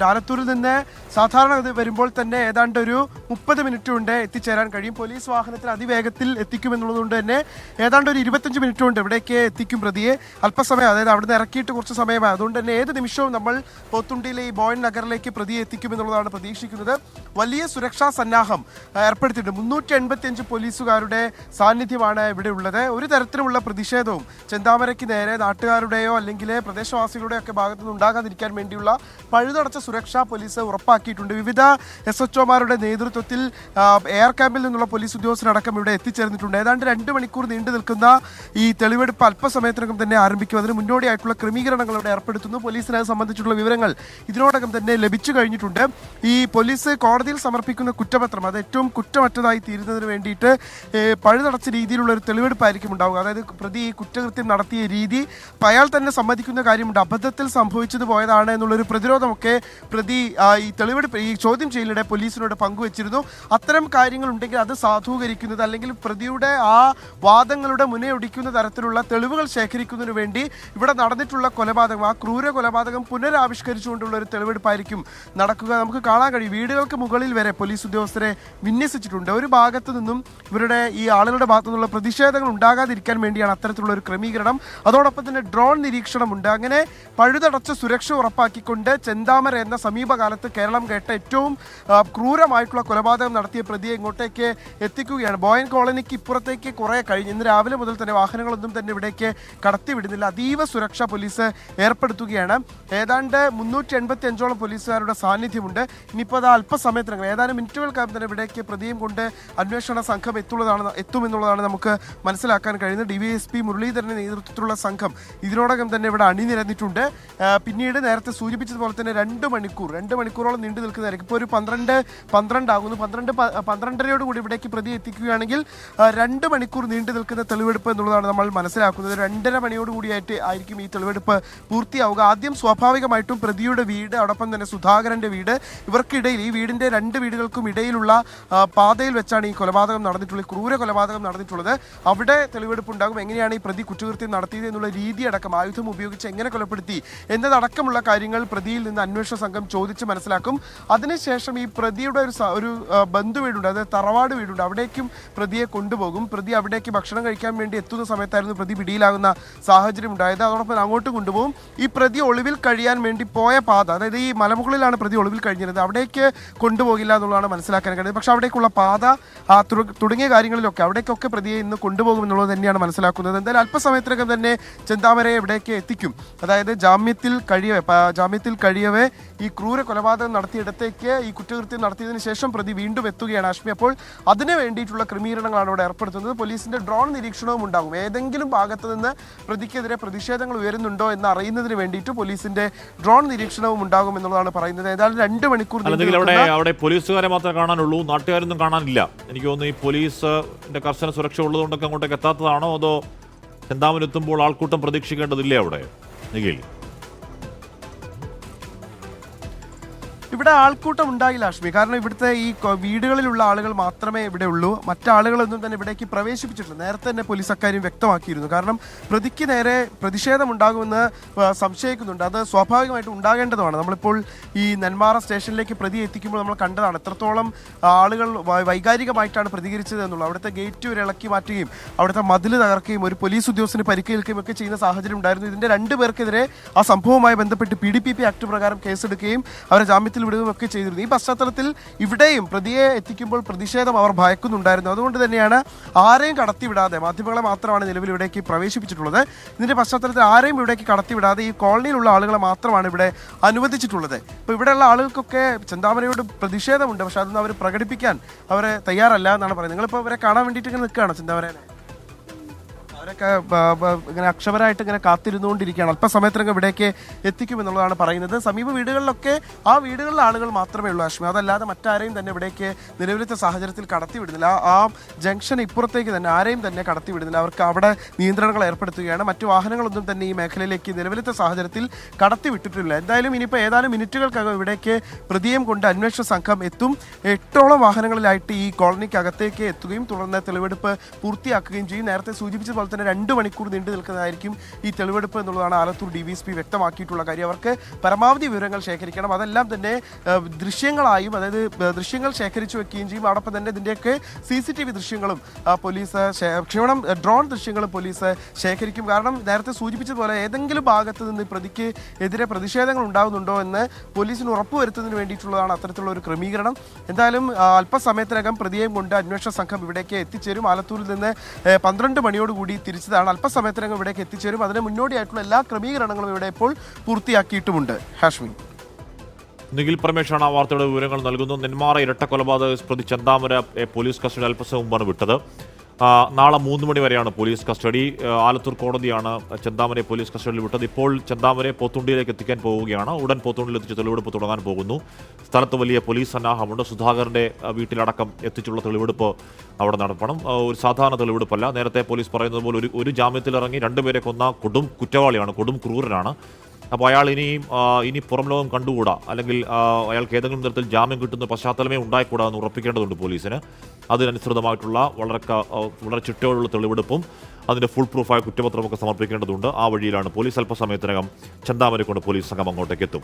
ഉണ്ട്. ആലത്തൂരിൽ നിന്ന് സാധാരണ വരുമ്പോൾ തന്നെ ഏതാണ്ട് ഒരു മുപ്പത് മിനിറ്റ് കൊണ്ട് എത്തിച്ചേരാൻ കഴിയും. പോലീസ് വാഹനത്തിൽ അതിവേഗത്തിൽ എത്തിക്കുമെന്നുള്ളതുകൊണ്ട് തന്നെ ഏതാണ്ട് ഒരു ഇരുപത്തഞ്ച് മിനിറ്റ് കൊണ്ട് ഇവിടേക്ക് എത്തിക്കും പ്രതിയെ. അല്പസമയം അതായത് അവിടുന്ന് ഇറക്കിയിട്ട് കുറച്ച് സമയമായി. അതുകൊണ്ട് തന്നെ ഏത് നിമിഷവും നമ്മൾ പോത്തുണ്ടിയിലെ ഈ ബോയൻ നഗറിലേക്ക് പ്രതിയെ എത്തിക്കുമെന്നുള്ളതാണ് പ്രതീക്ഷിക്കുന്നത്. വലിയ സുരക്ഷാ സന്നാഹം ഏർപ്പെടുത്തിയിട്ടുണ്ട്. മുന്നൂറ്റി എൺപത്തിയഞ്ച് പോലീസുകാരുടെ സാന്നിധ്യമാണ് ഇവിടെ ഉള്ളത്. ഒരു തരത്തിലുള്ള പ്രതിഷേധവും ചെന്താമരയ്ക്ക് നേരെ നാട്ടുകാരുടെയോ അല്ലെങ്കിൽ പ്രദേശവാസികളുടെയോ ഒക്കെ ഭാഗത്തുനിന്ന് ഉണ്ടാകാതിരിക്കാൻ വേണ്ടിയുള്ള പഴുതടച്ച സുരക്ഷ പോലീസ് ഉറപ്പാക്കിയിട്ടുണ്ട്. വിവിധ എസ് എച്ച് ഒമാരുടെ നേതൃത്വത്തിൽ എയർ ക്യാമ്പിൽ നിന്നുള്ള പോലീസ് ഉദ്യോഗസ്ഥരടക്കം ഇവിടെ എത്തിച്ചേർന്നിട്ടുണ്ട്. ഏതാണ്ട് രണ്ട് മണിക്കൂർ നീണ്ടു നിൽക്കുന്ന ഈ തെളിവെടുപ്പ് അല്പസമയത്തിനകം തന്നെ ആരംഭിക്കും. അതിന് മുന്നോടിയായിട്ടുള്ള ക്രമീകരണങ്ങൾ ഇവിടെ ഏർപ്പെടുത്തുന്നു. പോലീസിനെ അത് സംബന്ധിച്ചുള്ള വിവരങ്ങൾ ഇതിനോടകം തന്നെ ലഭിച്ചു കഴിഞ്ഞിട്ടുണ്ട്. ഈ പോലീസ് കോടതിയിൽ സമർപ്പിക്കുന്ന കുറ്റപത്രം അത് ഏറ്റവും കുറ്റമറ്റതായി തീരുന്നതിന് വേണ്ടിയിട്ട് പഴുതടച്ച രീതിയിലുള്ള ഒരു തെളിവെടുപ്പായിരിക്കും ഉണ്ടാവുക. അതായത് പ്രതി ഈ കുറ്റകൃത്യം നടത്തിയ രീതി അയാൾ തന്നെ സമ്മതിക്കുന്ന കാര്യമുണ്ട്. അബദ്ധത്തിൽ സംഭവിച്ചത് പോയതാണ് എന്നുള്ളൊരു പ്രതിരോധമൊക്കെ പ്രതി ഈ തെളിവെടുപ്പ് ഈ ചോദ്യം ചെയ്യലിടെ പോലീസിനോട് പങ്കുവച്ചിരുന്നു. അത്തരം കാര്യങ്ങൾ ഉണ്ടെങ്കിൽ അത് സാധൂകരിക്കുന്നത് അല്ലെങ്കിൽ പ്രതിയുടെ ആ വാദങ്ങളുടെ മുനയൊടിക്കുന്ന തരത്തിലുള്ള തെളിവുകൾ ശേഖരിക്കുന്നതിന് വേണ്ടി ഇവിടെ നടന്നിട്ടുള്ള കൊലപാതകം ആ ക്രൂര കൊലപാതകം പുനരാവിഷ്കരിച്ചുകൊണ്ടുള്ള ഒരു തെളിവെടുപ്പായിരിക്കും നടക്കുക. നമുക്ക് കാണാൻ കഴിയും. വീടുകൾക്ക് മുകളിൽ വരെ പോലീസ് ഉദ്യോഗസ്ഥരെ വിന്യസിച്ചിട്ടുണ്ട്. ഒരു ഭാഗത്തു നിന്നും ഇവരുടെ ഈ ആളുകളുടെ ഭാഗത്തു നിന്നുള്ള പ്രതിഷേധങ്ങൾ ഉണ്ടാകാതിരിക്കാൻ വേണ്ടിയാണ് അത്തരത്തിലുള്ള ഒരു ക്രമീകരണം. അതോടൊപ്പം തന്നെ ഡ്രോൺ നിരീക്ഷണമുണ്ട്. അങ്ങനെ പഴുതടച്ച സുരക്ഷ ഉറപ്പാക്കിക്കൊണ്ട് ചെന്താമര എന്ന സമീപകാലത്ത് കേരളം കേട്ട ഏറ്റവും ക്രൂരമായിട്ടുള്ള കൊലപാതകം നടത്തിയ പ്രതിയെ ഇങ്ങോട്ടേക്ക് എത്തിക്കുകയാണ്. ബോയൻ കോളനിക്ക് ഇപ്പുറത്തേക്ക് കുറേ കഴിഞ്ഞ് ഇന്ന് രാവിലെ മുതൽ തന്നെ വാഹനങ്ങളൊന്നും തന്നെ ഇവിടേക്ക് കടത്തിവിടുന്നില്ല. അതീവ സുരക്ഷ പോലീസ് ഏർപ്പെടുത്തുകയാണ്. ഏതാണ്ട് മുന്നൂറ്റി എൺപത്തി അഞ്ചോളം പോലീസുകാരുടെ സാന്നിധ്യമുണ്ട്. ഇനിയിപ്പോൾ അത് അല്പസമയത്തിനകം ഏതാനും മിനിറ്റുകൾക്കകം തന്നെ ഇവിടേക്ക് പ്രതിയും കൊണ്ട് അന്വേഷണ സംഘം എത്തുള്ളതാണ് എത്തുമെന്നുള്ളതാണ് നമുക്ക് മനസ്സിലാക്കാൻ കഴിയുന്നത്. ഡി വി എസ് പി മുരളീധരന്റെ നേതൃത്വത്തിലുള്ള സംഘം ഇതിനോടകം തന്നെ ഇവിടെ അണിനിരന്നിട്ടുണ്ട്. പിന്നീട് നേരത്തെ സൂചിപ്പിച്ചതുപോലെ തന്നെ രണ്ട് മണിക്കൂർ രണ്ട് മണിക്കൂറോളം നീണ്ടു നിൽക്കുന്നതായിരിക്കും. ഇപ്പോൾ ഒരു പന്ത്രണ്ട് പന്ത്രണ്ടാകുന്നു. പന്ത്രണ്ട് പന്ത്രണ്ടരയോട് കൂടി ഇവിടേക്ക് പ്രതി എത്തിക്കുകയാണെങ്കിൽ രണ്ട് മണിക്കൂർ നീണ്ടു നിൽക്കുന്ന തെളിവെടുപ്പ് എന്നുള്ളതാണ് നമ്മൾ മനസ്സിലാക്കുന്നത്. രണ്ടര മണിയോട് കൂടിയായിട്ട് ആയിരിക്കും ഈ തെളിവെടുപ്പ് പൂർത്തിയാവുക. ആദ്യം സ്വാഭാവികമായിട്ടും പ്രതിയുടെ വീട് അതോടൊപ്പം തന്നെ സുധാകരന്റെ വീട് ഇവർക്കിടയിൽ ഈ വീടിന്റെ രണ്ട് വീടുകൾക്കും ഇടയിലുള്ള പാതയിൽ വെച്ചാണ് ഈ കൊലപാതകം നടന്നിട്ടുള്ളത് ക്രൂര കൊലപാതകം നടന്നിട്ടുള്ളത്. അവിടെ തെളിവെടുപ്പ് ഉണ്ടാകും. എങ്ങനെയാണ് ഈ പ്രതി കുറ്റകൃത്യം നടത്തിയത് എന്നുള്ള രീതി അടക്കം ആയുധം ഉപയോഗിച്ച് എങ്ങനെ കൊലപ്പെടുത്തി എന്നതടക്കമുള്ള കാര്യങ്ങൾ പ്രതിയിൽ നിന്ന് അന്വേഷണ സംഘം ചോദിച്ച് മനസ്സിലാക്കും. അതിനുശേഷം ഈ പ്രതിയുടെ ഒരു ഒരു ബന്ധു വീടുണ്ട് അതായത് തറവാട് വീടുണ്ട്. അവിടേക്കും പ്രതിയെ കൊണ്ടുപോകും. പ്രതി അവിടേക്ക് ഭക്ഷണം കഴിക്കാൻ വേണ്ടി എത്തുന്ന സമയത്തായിരുന്നു പ്രതി പിടിയിലാകുന്ന സാഹചര്യം ഉണ്ടായത്. അതോടൊപ്പം അങ്ങോട്ട് കൊണ്ടുപോകും. ഈ പ്രതി ഒളിവിൽ കഴിയാൻ വേണ്ടി പോയ പാത അതായത് ഈ മലമുകളിലാണ് പ്രതി ഒളിവിൽ കഴിഞ്ഞിരുന്നത്. അവിടേക്ക് കൊണ്ടുപോകില്ല എന്നുള്ളതാണ് മനസ്സിലാക്കാൻ കഴിയുന്നത്. പക്ഷെ അവിടേക്കുള്ള പാത തുടങ്ങിയ കാര്യങ്ങളിലൊക്കെ അവിടേക്കൊക്കെ പ്രതിയെ ഇന്ന് കൊണ്ടുപോകും എന്നുള്ളത് തന്നെയാണ് മനസ്സിലാക്കുന്നത്. എന്തായാലും അല്പസമയത്തിനകം തന്നെ ചെന്താമരയെ ഇവിടേക്ക് എത്തിക്കും. അതായത് ജാമ്യത്തിൽ കഴിയവേ ജാമ്യത്തിൽ കഴിയവേ ഈ ക്രൂര കൊലപാതകം നടത്തിയിടത്തേക്ക് ഈ കുറ്റകൃത്യം നടത്തിയതിന് ശേഷം പ്രതി വീണ്ടും എത്തുകയാണ് അശ്മി അപ്പോൾ അതിന് വേണ്ടിയിട്ടുള്ള ക്രമീകരണങ്ങളാണ് ഇവിടെ ഏർപ്പെടുത്തുന്നത്. പോലീസിന്റെ ഡ്രോൺ നിരീക്ഷണവും ഉണ്ടാകും. ഏതെങ്കിലും ഭാഗത്ത് നിന്ന് പ്രതിക്കെതിരെ പ്രതിഷേധങ്ങൾ ഉയരുന്നുണ്ടോ എന്ന് അറിയുന്നതിന് വേണ്ടിയിട്ട് പോലീസിന്റെ ഡ്രോൺ നിരീക്ഷണവും ഉണ്ടാകും എന്നുള്ളതാണ് പറയുന്നത്. ഏതായാലും രണ്ട് മണിക്കൂർ അവിടെ അവിടെ പോലീസുകാരെ മാത്രമേ കാണാനുള്ളൂ. നാട്ടുകാരൊന്നും കാണാനില്ല. എനിക്ക് തോന്നുന്നു ഈ പോലീസിന്റെ കർശന സുരക്ഷ ഉള്ളതുകൊണ്ടൊക്കെ അങ്ങോട്ടേക്ക് എത്താത്തതാണോ? അതോ ചെന്താമനെത്തുമ്പോൾ ആൾക്കൂട്ടം പ്രതീക്ഷിക്കേണ്ടതില്ലേ അവിടെ? നിഖിൽ. ഇവിടെ ആൾക്കൂട്ടം ഉണ്ടായില്ല അഷ്മി കാരണം ഇവിടുത്തെ ഈ വീടുകളിലുള്ള ആളുകൾ മാത്രമേ ഇവിടെ ഉള്ളൂ. മറ്റാളുകളൊന്നും തന്നെ ഇവിടേക്ക് പ്രവേശിപ്പിച്ചിട്ടില്ല. നേരത്തെ തന്നെ പോലീസ് അക്കാര്യം വ്യക്തമാക്കിയിരുന്നു. കാരണം പ്രതിക്ക് നേരെ പ്രതിഷേധം ഉണ്ടാകുമെന്ന് സംശയിക്കുന്നുണ്ട്. അത് സ്വാഭാവികമായിട്ട് ഉണ്ടാകേണ്ടതുമാണ്. നമ്മളിപ്പോൾ ഈ നെന്മാറ സ്റ്റേഷനിലേക്ക് പ്രതി എത്തിക്കുമ്പോൾ നമ്മൾ കണ്ടതാണ് എത്രത്തോളം ആളുകൾ വൈകാരികമായിട്ടാണ് പ്രതികരിച്ചത് എന്നുള്ളത്. അവിടുത്തെ ഗേറ്റ് ഒരു ഇളക്കി മാറ്റുകയും അവിടുത്തെ മതിൽ തകർക്കുകയും ഒരു പോലീസ് ഉദ്യോഗസ്ഥന് പരിക്കേൽക്കുകയും ഒക്കെ ചെയ്യുന്ന സാഹചര്യം ഉണ്ടായിരുന്നു. ഇതിന്റെ രണ്ട് പേർക്കെതിരെ ആ സംഭവവുമായി ബന്ധപ്പെട്ട് P D P P act പ്രകാരം കേസെടുക്കുകയും അവരെ ജാമ്യത്തിൽ വിടുകയും ഒക്കെ ചെയ്തിരുന്നു. ഈ പശ്ചാത്തലത്തിൽ ഇവിടെയും പ്രതിയെ എത്തിക്കുമ്പോൾ പ്രതിഷേധം അവർ ഭയക്കുന്നുണ്ടായിരുന്നു. അതുകൊണ്ട് തന്നെയാണ് ആരെയും കടത്തിവിടാതെ മാധ്യമങ്ങളെ മാത്രമാണ് നിലവിൽ ഇവിടേക്ക് പ്രവേശിപ്പിച്ചിട്ടുള്ളത്. ഇതിന്റെ പശ്ചാത്തലത്തിൽ ആരെയും ഇവിടേക്ക് കടത്തിവിടാതെ ഈ കോളനിയിലുള്ള ആളുകളെ മാത്രമാണ് ഇവിടെ അനുവദിച്ചിട്ടുള്ളത്. ഇപ്പോൾ ഇവിടെയുള്ള ആളുകൾക്കൊക്കെ ചെന്താമരയോട് പ്രതിഷേധമുണ്ട്. പക്ഷെ അതൊന്നും അവർ പ്രകടിപ്പിക്കാൻ അവരെ തയ്യാറല്ല എന്നാണ് പറയുന്നത്. നിങ്ങളിപ്പോൾ അവരെ കാണാൻ വേണ്ടിയിട്ട് ഇങ്ങനെ നിൽക്കുകയാണ് ചെന്താമരനെ? അവരൊക്കെ ഇങ്ങനെ അക്ഷമരായിട്ട് ഇങ്ങനെ കാത്തിരുന്നുകൊണ്ടിരിക്കുകയാണ്. അല്പസമയത്തിനകം ഇവിടേക്ക് എത്തിക്കുമെന്നുള്ളതാണ് പറയുന്നത്. സമീപ വീടുകളിലൊക്കെ ആ വീടുകളിലെ ആളുകൾ മാത്രമേ ഉള്ളൂ അശ്മി അതല്ലാതെ മറ്റാരെയും തന്നെ ഇവിടേക്ക് നിലവിലത്തെ സാഹചര്യത്തിൽ കടത്തിവിടുന്നില്ല. ആ ജംഗ്ഷൻ ഇപ്പുറത്തേക്ക് തന്നെ ആരെയും തന്നെ കടത്തിവിടുന്നില്ല. അവർക്ക് അവിടെ നിയന്ത്രണങ്ങൾ ഏർപ്പെടുത്തുകയാണ്. മറ്റു വാഹനങ്ങളൊന്നും തന്നെ ഈ മേഖലയിലേക്ക് നിലവിലത്തെ സാഹചര്യത്തിൽ കടത്തിവിട്ടിട്ടില്ല. എന്തായാലും ഇനിയിപ്പോൾ ഏതാനും മിനിറ്റുകൾക്കകം ഇവിടേക്ക് പ്രതിയും കൊണ്ട് അന്വേഷണ സംഘം എത്തും. എട്ടോളം വാഹനങ്ങളിലായിട്ട് ഈ കോളനിക്കകത്തേക്ക് എത്തുകയും തുടർന്ന് തെളിവെടുപ്പ് പൂർത്തിയാക്കുകയും ചെയ്യും. നേരത്തെ സൂചിപ്പിച്ചതുപോലെ തന്നെ രണ്ട് മണിക്കൂർ നീണ്ടു നിൽക്കുന്നതായിരിക്കും ഈ തെളിവെടുപ്പ് എന്നുള്ളതാണ് Alathur D V S P വ്യക്തമാക്കിയിട്ടുള്ള കാര്യം. അവർക്ക് പരമാവധി വിവരങ്ങൾ ശേഖരിക്കണം. അതെല്ലാം തന്നെ ദൃശ്യങ്ങളായും അതായത് ദൃശ്യങ്ങൾ ശേഖരിച്ചു വെക്കുകയും ചെയ്യും. അതോടൊപ്പം തന്നെ ഇതിന്റെയൊക്കെ സി സി ടി വി ദൃശ്യങ്ങളും പോലീസ് ക്ഷീണം ഡ്രോൺ ദൃശ്യങ്ങളും പോലീസ് ശേഖരിക്കും. കാരണം നേരത്തെ സൂചിപ്പിച്ചതുപോലെ ഏതെങ്കിലും ഭാഗത്ത് നിന്ന് പ്രതിക്ക് എതിരെ പ്രതിഷേധങ്ങൾ ഉണ്ടാകുന്നുണ്ടോ എന്ന് പോലീസിന് ഉറപ്പുവരുത്തുന്നതിന് വേണ്ടിയിട്ടുള്ളതാണ് അത്തരത്തിലുള്ള ഒരു ക്രമീകരണം. എന്തായാലും അല്പസമയത്തിനകം പ്രതിയെയും കൊണ്ട് അന്വേഷണ സംഘം ഇവിടേക്ക് എത്തിച്ചേരും. ആലത്തൂരിൽ നിന്ന് പന്ത്രണ്ട് മണിയോടുകൂടി തിരിച്ചതാണ്. അല്പസമയത്തിനകം ഇവിടേക്ക് എത്തിച്ചേരും. അതിന് മുന്നോടിയായിട്ടുള്ള എല്ലാ ക്രമീകരണങ്ങളും ഇവിടെ ഇപ്പോൾ പൂർത്തിയാക്കിയിട്ടുമുണ്ട്. ഹാഷ്മി. നിഖിൽ പ്രമേഷാണ് ആ വാർത്തയുടെ വിവരങ്ങൾ നൽകുന്നു നെന്മാറ ഇരട്ട കൊലപാതക പ്രതി ചെന്താമര പോലീസ് കസ്റ്റഡി അല്പസമയം മുമ്പാണ് വിട്ടത്. നാളെ മൂന്ന് മണി വരെയാണ് പോലീസ് കസ്റ്റഡി. ആലത്തൂർ കോടതിയാണ് ചെന്താമരെ പോലീസ് കസ്റ്റഡിയിൽ വിട്ടത്. ഇപ്പോൾ ചെന്താമരെ പോത്തുണ്ടിയിലേക്ക് എത്തിക്കാൻ പോവുകയാണ്. ഉടൻ പോത്തുണ്ടിയിൽ എത്തിച്ച് തെളിവെടുപ്പ് തുടങ്ങാൻ പോകുന്നു. സ്ഥലത്ത് വലിയ പോലീസ് സന്നാഹമുണ്ട്. സുധാകരന്റെ ആ, വീട്ടിലടക്കം എത്തിച്ചുള്ള തെളിവെടുപ്പ് അവിടെ നടത്തണം. ഒരു സാധാരണ തെളിവെടുപ്പല്ല. നേരത്തെ പോലീസ് പറയുന്നത് പോലെ ഒരു ഒരു ജാമ്യത്തിലിറങ്ങി രണ്ടുപേരെ കൊന്ന കൊടും കുറ്റവാളിയാണ് കൊടും ക്രൂരനാണ്. അപ്പോൾ അയാൾ ഇനിയും ഇനി പുറം ലോകം കണ്ടുകൂടാ? അല്ലെങ്കിൽ അയാൾക്ക് ഏതെങ്കിലും തരത്തിൽ ജാമ്യം കിട്ടുന്ന പശ്ചാത്തലമേ ഉണ്ടായിക്കൂടാ എന്ന് ഉറപ്പിക്കേണ്ടതുണ്ട് പോലീസിന്. അതിനനുസൃതമായിട്ടുള്ള വളരെ വളരെ ചിട്ടയോടുള്ള തെളിവെടുപ്പും അതിന്റെ ഫുൾ പ്രൂഫായ കുറ്റപത്രമൊക്കെ സമർപ്പിക്കേണ്ടതുണ്ട്. ആ വഴിയിലാണ് പോലീസ് അല്പസമയത്തിനകം ചന്താമരെ കൊണ്ട് പോലീസ് സംഘം അങ്ങോട്ടേക്ക് എത്തും